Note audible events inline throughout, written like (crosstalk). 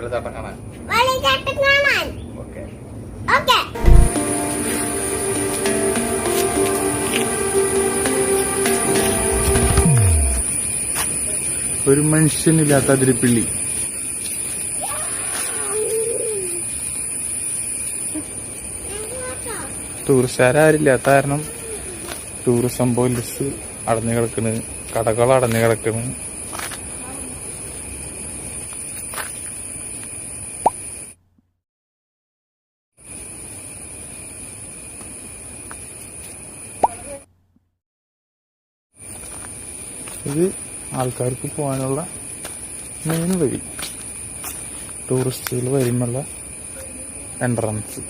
വെള്ളച്ചാട്ടം കാണാൻ വെള്ളച്ചാട്ടം കാണാൻ. ഓക്കെ. ഓക്കെ. ഒരു മനുഷ്യനില്ലാത്ത അതിരിപ്പിള്ളി ടൂറിസ്റ്റുകാരില്ലാത്ത കാരണം ടൂറിസം പോലീസ് അടഞ്ഞു കിടക്കണ് കടകൾ അടഞ്ഞു കിടക്കണ്. ഇത് ആൾക്കാർക്ക് പോകാനുള്ള മെയിൻ വഴി. ടൂറിസ്റ്റുകൾ വരുമ്പോൾ എൻട്രൻസ്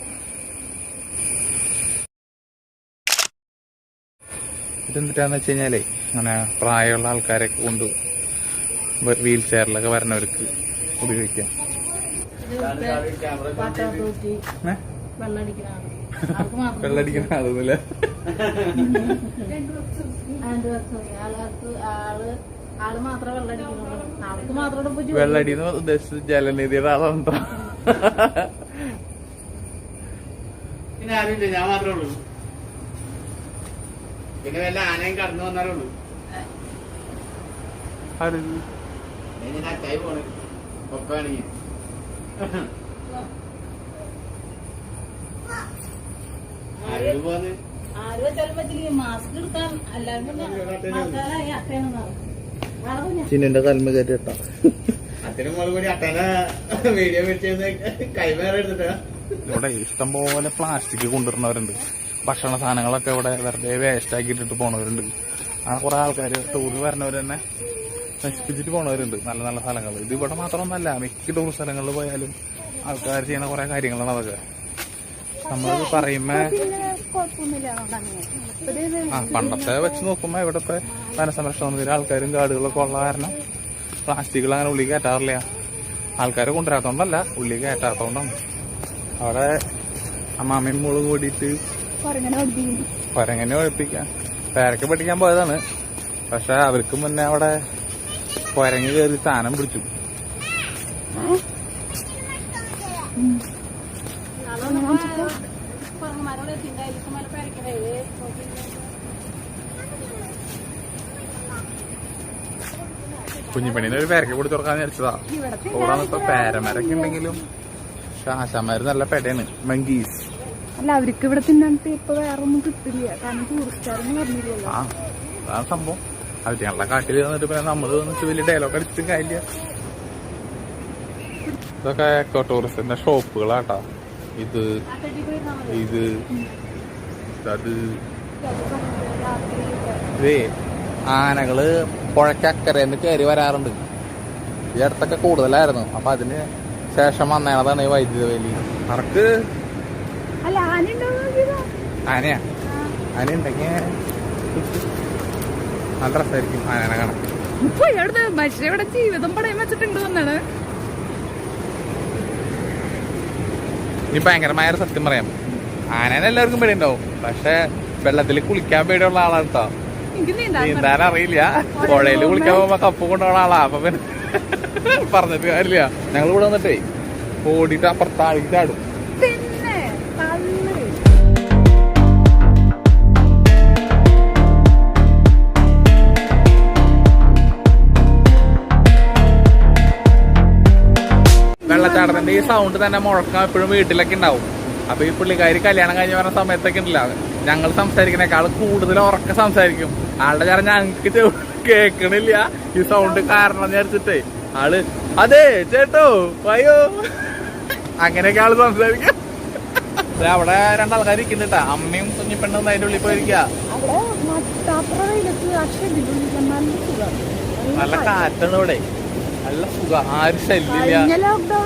ഇതെന്തിട്ടാന്ന് വെച്ച് കഴിഞ്ഞാലേ അങ്ങനെ പ്രായമുള്ള ആൾക്കാരൊക്കെ കൊണ്ട് വീൽ ചെയറിലൊക്കെ വരണവർക്ക് ഉപയോഗിക്കാം. Water authority ആളൊന്നുമില്ല. വെള്ളടി എന്ന് ഉദ്ദേശിച്ചത് ജലനിധിയുടെ ആളുണ്ടോ പിന്നെ ആരുമില്ല ഞാൻ മാത്രമേ ഉള്ളൂ. പിന്നെ വല്ല ആനയും കടന്നു വന്നാലേ ഉള്ളൂ. അറ്റായി പോണേ. ഒക്കെ വേണമെങ്കിൽ ആരോട് പോന്ന് ആര് മാസ്ക് എടുക്കാൻ. ചിന്നിന്റെ തലമ കയറ്റി ഇട്ടാ. അച്ഛനും കൂടി അട്ടനെ വീഡിയോ വെച്ചിരുന്ന് കൈവേറെ എടുത്തിട്ടാ. ഇവിടെ ഇഷ്ടംപോലെ പ്ലാസ്റ്റിക് കൊണ്ടുവരുന്നവരുണ്ട്. ഭക്ഷണ സാധനങ്ങളൊക്കെ ഇവിടെ വെറുതെ വേസ്റ്റ് ആക്കിയിട്ടിട്ട് പോണവരുണ്ട്. അങ്ങനെ കുറെ ആൾക്കാർ ടൂറിൽ വരുന്നവർ തന്നെ നശിപ്പിച്ചിട്ട് പോണവരുണ്ട്. നല്ല നല്ല സ്ഥലങ്ങൾ. ഇത് ഇവിടെ മാത്രമൊന്നല്ല മിക്ക ടൂർ സ്ഥലങ്ങളിൽ പോയാലും ആൾക്കാർ ചെയ്യുന്ന കുറെ കാര്യങ്ങളാണ് അതൊക്കെ. നമ്മളത് പറയുമ്പോ ആ പണ്ടത്തെ വെച്ച് നോക്കുമ്പോ ഇവിടത്തെ വനസംരക്ഷണത്തിന് ആൾക്കാരും കാടുകളൊക്കെ ഉള്ള കാരണം പ്ലാസ്റ്റിക്കുകൾ അങ്ങനെ ഉള്ളി കയറ്റാറില്ല. ആൾക്കാരെ കൊണ്ടുവരാത്തോണ്ടല്ല ഉള്ളി കയറ്റാത്തോണ്ടാണ്. അവിടെ അമ്മാമ്മയും മോളും കൂടിയിട്ട് കൊരങ്ങനെ ഒഴിപ്പിക്കാം പേരൊക്കെ പഠിക്കാൻ പോയതാണ്. പക്ഷെ അവർക്ക് മുന്നേ അവിടെ കൊരങ്ങ് കയറി സ്ഥാനം പിടിച്ചു. കുഞ്ഞിപ്പണീനെ ഒരു പേരക്ക് കൂടി തുറക്കാൻ വിചാരിച്ചതാ. ഇവിടെ ഇപ്പൊ പേരമരൊക്കെ ഉണ്ടെങ്കിലും പക്ഷെ ആശാമാര് നല്ല പെടയാണ്. മങ്കീസ്. അല്ല അവർക്ക് ഇവിടെ തിന്നാണ്ട് ഇപ്പൊ വേറെ ഒന്നും കിട്ടില്ല. കാരണം ടൂറിസ്റ്റുകാരെന്ന് പറഞ്ഞില്ലല്ലോ ആ അതാണ് സംഭവം. അവറ്റങ്ങളുടെ കാട്ടിൽ വന്നിട്ട് പിന്നെ നമ്മൾ വന്നിട്ട് വലിയ ഡയലോഗ് അടിച്ചിട്ടും കാര്യമില്ല. ഇതൊക്കെ എക്കോ ടൂറിസ്റ്റിന്റെ ഷോപ്പുകളാട്ടാ ഇത് ഇത്. അത് ഇതേ ആനകൾ പുഴക്കക്കരന്ന് കയറി വരാറുണ്ട്. ഈ അടുത്തൊക്കെ കൂടുതലായിരുന്നു. അപ്പൊ അതിന് ശേഷം വന്നതാണ് ഈ വൈദ്യുത വേലി. അർക്ക് ആനയാ? ആന ഉണ്ടെങ്കിൽ നല്ല രസമായിരിക്കും ആനനെ കാണാൻ. ഇപ്പൊ ഇവിടെ ജീവിതം പടയം വെച്ചിട്ടുണ്ട് വന്നാണ്. ഇനി ഭയങ്കരമായ സത്യം പറയാം. ആനനെ എല്ലാവർക്കും പേടിയുണ്ടാവും. പക്ഷെ വെള്ളത്തിൽ കുളിക്കാൻ പേടിയുള്ള ആളാണ് കേട്ടോ നീന്താൻ അറിയില്ല. പുഴയിൽ കുളിക്കാൻ പോകുമ്പോ കപ്പ് കൊണ്ടുപോകുന്ന ആളാ. അപ്പൊ പിന്നെ (laughs) പറഞ്ഞിട്ട് കാര്യമില്ല. ഞങ്ങൾ ഇവിടെ വന്നിട്ടേ ഓടിയിട്ട് അപ്പുറത്ത് ആളിക്ക് ചാടും. പിന്നെ വെള്ളച്ചാട്ടത്തിന്റെ ഈ സൗണ്ട് തന്നെ മുഴക്കം എപ്പോഴും വീട്ടിലൊക്കെ ഉണ്ടാവും. അപ്പൊ ഈ പുള്ളിക്കാരി കല്യാണം കഴിഞ്ഞ് പറഞ്ഞ സമയത്തൊക്കെ ഉണ്ടല്ലോ. ഞങ്ങൾ സംസാരിക്കുന്നേക്കാൾ കൂടുതൽ ഉറക്കെ സംസാരിക്കും. ആളുടെ കാരണം ഞങ്ങൾക്ക് കേക്കണില്ല. കേൾക്കണില്ല ഈ സൗണ്ട് കാരണം വിചാരിച്ചിട്ടേ. ആൾ അതെ ചേട്ടോ വയോ? അങ്ങനെയൊക്കെ ആൾ സംസാരിക്കും. അവിടെ രണ്ടാൾക്കാർ ഇരിക്കുന്നുട്ടാ അമ്മയും കുഞ്ഞിപ്പെണ്ണും അതിന്റെ ഉള്ളിൽ പോയിരിക്കുക നല്ല കാറ്റാണ് ഇവിടെ. നല്ല സുഖം. ആരും ശല്യമില്ല.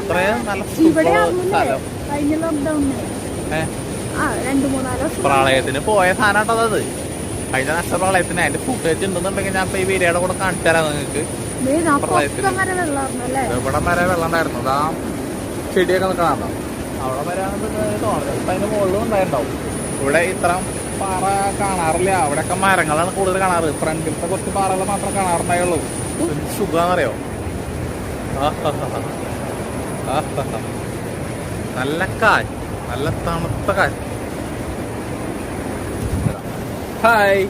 ഇത്രയും നല്ല സ്ഥലം. കഴിഞ്ഞ ലോക്ക്ഡൌണിന് പ്രളയത്തിന് പോയ സാധനം അത്. കഴിഞ്ഞ നഷ്ട പ്രളയത്തിന് അതിന്റെ ഫുട്ടേജ് ഉണ്ടെന്നുണ്ടെങ്കിൽ ഞാൻ ഇപ്പൊ ഈ വീഡിയോയുടെ കൂടെ കാണിച്ചു തരാം നിങ്ങൾക്ക്. പ്രളയത്തിന്. ഇവിടെ വരെ വെള്ളം ഉണ്ടായിരുന്നു? ആ ചെടിയൊക്കെ നിൽക്കണോ അവിടെ ഇപ്പൊ അതിന്റെ മുകളിലും ഉണ്ടായിട്ടുണ്ടാവും. ഇവിടെ ഇത്ര പാറ കാണാറില്ല. അവിടെയൊക്കെ മരങ്ങളാണ് കൂടുതൽ കാണാറ്. ഫ്രണ്ടിലത്തെ കുറച്ച് പാറകൾ മാത്രം കാണാറുണ്ടായുള്ളൂ. ആഹാഹാ. നല്ല കാറ്റ്. നല്ല തണുത്ത കാറ്റ്. ഹായ്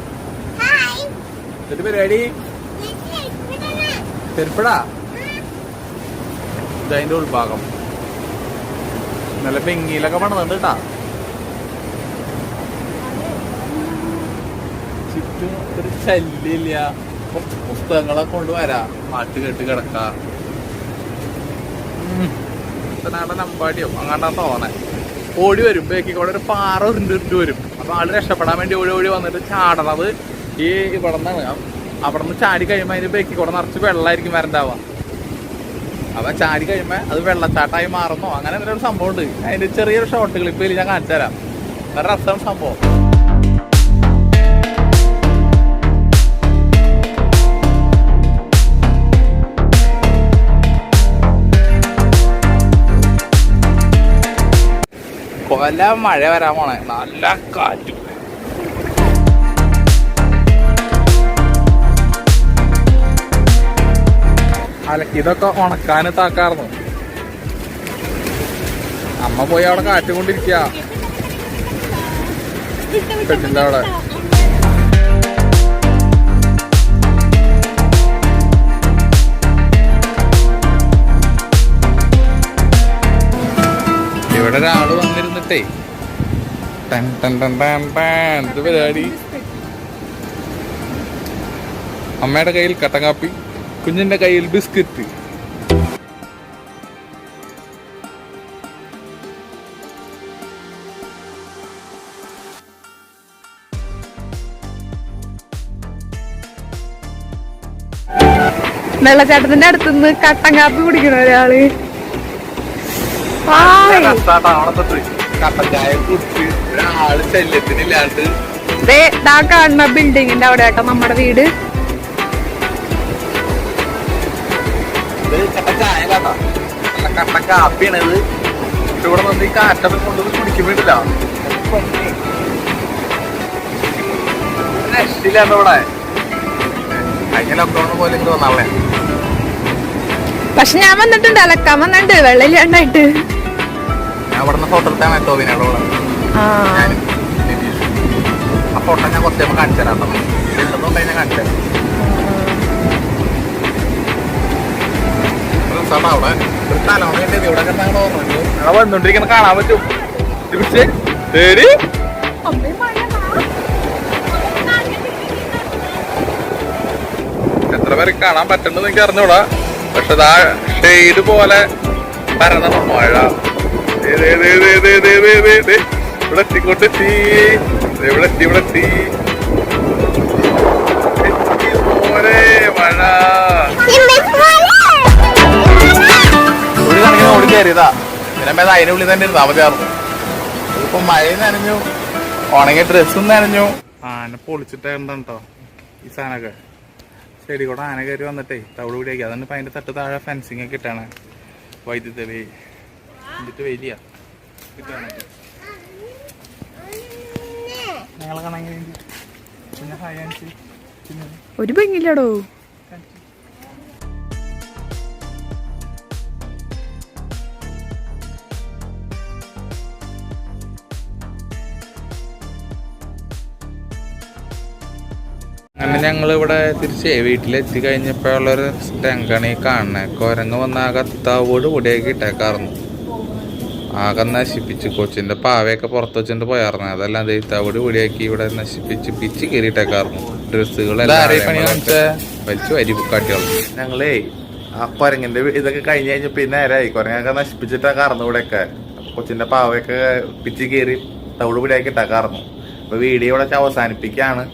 ഒരു പരിപാടി? ചെരുപ്പടാ ഇതതിന്റെ ഉൾഭാഗം. നല്ല പെങ്ങിയിലൊക്കെ പണിതുണ്ട് കേട്ടാ. ചുറ്റും ഒരു ചല്ലില്ല പുസ്തകങ്ങളൊക്കെ കൊണ്ടുവരാ. പാട്ട് കേട്ട് കിടക്ക. നമ്പാടിയോ അങ്ങാണ്ടാ തോന്നെ ഓടി വരും ബേക്കിക്കൂടെ ഒരു പാറ ഉരുണ്ടിട്ട് വരും. അപ്പൊ ആൾ രക്ഷപ്പെടാൻ വേണ്ടി ഓടി ഓടി വന്നിട്ട് ചാടണത് ഈ ഇവിടെ നിന്നാണ്. അവിടെ നിന്ന് ചാടി കഴിയുമ്പോൾ അതിന് ബേക്കിൽ കൂടെ നിറച്ച് വെള്ളമായിരിക്കും വരണ്ടാവുക. അപ്പൊ ചാടി കഴിയുമ്പോ അത് വെള്ളച്ചാട്ടായി മാറുന്നു. അങ്ങനെ എന്തെങ്കിലും ഒരു സംഭവം ഉണ്ട് അതിന്റെ ചെറിയൊരു ഷോർട്ട് ക്ലിപ്പിൽ ഞാൻ കാണിച്ചു തരാം രസം സംഭവം. കൊല മഴ വരാൻ പോണേ. നല്ല കാറ്റും. ഇതൊക്കെ ഉണക്കാൻ താക്കാർന്നു അമ്മ പോയി അവിടെ കാറ്റുകൊണ്ടിരിക്കുക ഇവിടെ ഒരാൾ പാട്ടേ. ടൺ ടൺ ടൺ ടൺ ടൺ ഇത് അമ്മയുടെ കയ്യിൽ കട്ടങ്കാപ്പി കുഞ്ഞിന്റെ കയ്യിൽ ബിസ്ക്കറ്റ്. വെള്ളച്ചാട്ടത്തിന്റെ അടുത്തുനിന്ന് കട്ടൻ കാപ്പി കുടിക്കണ ഒരാൾ. ആ കുടിച്ച് ഒരാൾ ശല്യത്തിനില്ലാണ്ട്. കാണുന്ന ബിൽഡിങ്ങിന്റെ അവിടെ ആട്ടോ നമ്മുടെ വീട്. ഇത് കട്ടൻ ചായ കേട്ടാ നല്ല കട്ടൻ കാപ്പിയാണ് ഇത്. പക്ഷെ ഇവിടെ വന്ന് ഈ കാറ്റൊക്കെ കൊണ്ടുവന്ന് കുടിക്കാൻ വേണ്ടില്ല രക്ഷില്ലാണ്ട് ഇവിടെ. കഴിഞ്ഞ ലോക്ക്ഡൌൺ പോലെ ഇങ്ങോട്ട് വന്നാളെ പക്ഷെ ഞാൻ വന്നിട്ടുണ്ട് അലക്കാൻ വന്നിട്ടുണ്ട് വെള്ളമില്ലാണ്ടായിട്ട്. നിന്ന് ഫോട്ടോ എടുത്താൽ ഇവിടെ ആ. ഞാനും ആ ഫോട്ടോ ഞാൻ കുറച്ച് നമ്മൾ കാണിച്ചു തരാം കേട്ടോ. ഞാൻ കാണിച്ചു തരാം. രസാണ് അവിടെ ഒരു തലമുറയുണ്ട് ഇത് ഇവിടെ കിടന്നങ്ങനെ ഓർമ്മയുണ്ട് അവിടെ വന്നോണ്ടിരിക്കുന്ന കാണാൻ പറ്റും. ഇത് തേടി എത്ര പേർക്ക് കാണാൻ പറ്റുന്നത് എനിക്ക് അറിഞ്ഞൂടാ. പക്ഷെ ആ ഷെയ്ഡ് പോലെ പരന്ന മഴ. ഇവിടെ എത്തി ഇവിടെ മഴ. അതിന്റെ ഉള്ളിൽ തന്നെ ഇരുന്നാ മതിയായിരുന്നു ഇപ്പൊ മഴ നനഞ്ഞു. ഉണങ്ങിയ ഡ്രസ്സും നനഞ്ഞു. ആന പൊളിച്ചിട്ടുണ്ടോ ഈ സാധനമൊക്കെ. ശരി കൂടെ ആന കയറി വന്നിട്ടേ തവിട് കൂടിയാക്കി അതുകൊണ്ട് ഇപ്പൊ അതിന്റെ തട്ട് താഴെ ഫെൻസിങ് ഒക്കെ ഇട്ടാണ് വൈദ്യുത എന്നിട്ട് വെയിറ്റ് ഒരു പെങ്ങില്ലടോ അങ്ങനെ ഞങ്ങൾ ഇവിടെ തിരിച്ച് വീട്ടിലെത്തി കഴിഞ്ഞപ്പോഴുള്ളൊരു ടാങ്കാണ് കാണണേ കാണുന്നത് കുരങ്ങ് വന്ന കത്താവോട് കൂടിയൊക്കെ ഇട്ടേക്കാറുണ്ട് ആകെ നശിപ്പിച്ച് കൊച്ചിന്റെ പാവയൊക്കെ പുറത്ത് വെച്ചിട്ട് പോയാർന്നു. അതെല്ലാം ദേ തവിട് പൊടിയാക്കി ഇവിടെ നശിപ്പിച്ച് പിച്ച് കയറിയിട്ടേക്കാർന്നു ഡ്രസ്സുകളെല്ലാം വലിച്ചു കാട്ടിയോളൂ ഞങ്ങളേ ആ കൊരങ്ങിന്റെ ഇതൊക്കെ കഴിഞ്ഞ് കഴിഞ്ഞ പിന്നെ നേരായി. നശിപ്പിച്ചിട്ടാ നശിപ്പിച്ചിട്ടേക്കാർന്നു ഇവിടെയൊക്കെ. കൊച്ചിന്റെ പാവയൊക്കെ പിച്ച് കയറി തവിട് പൊടിയാക്കി കാർന്നു. അപ്പൊ വീഡിയോ ഇവിടെ അവസാനിപ്പിക്കാണ്.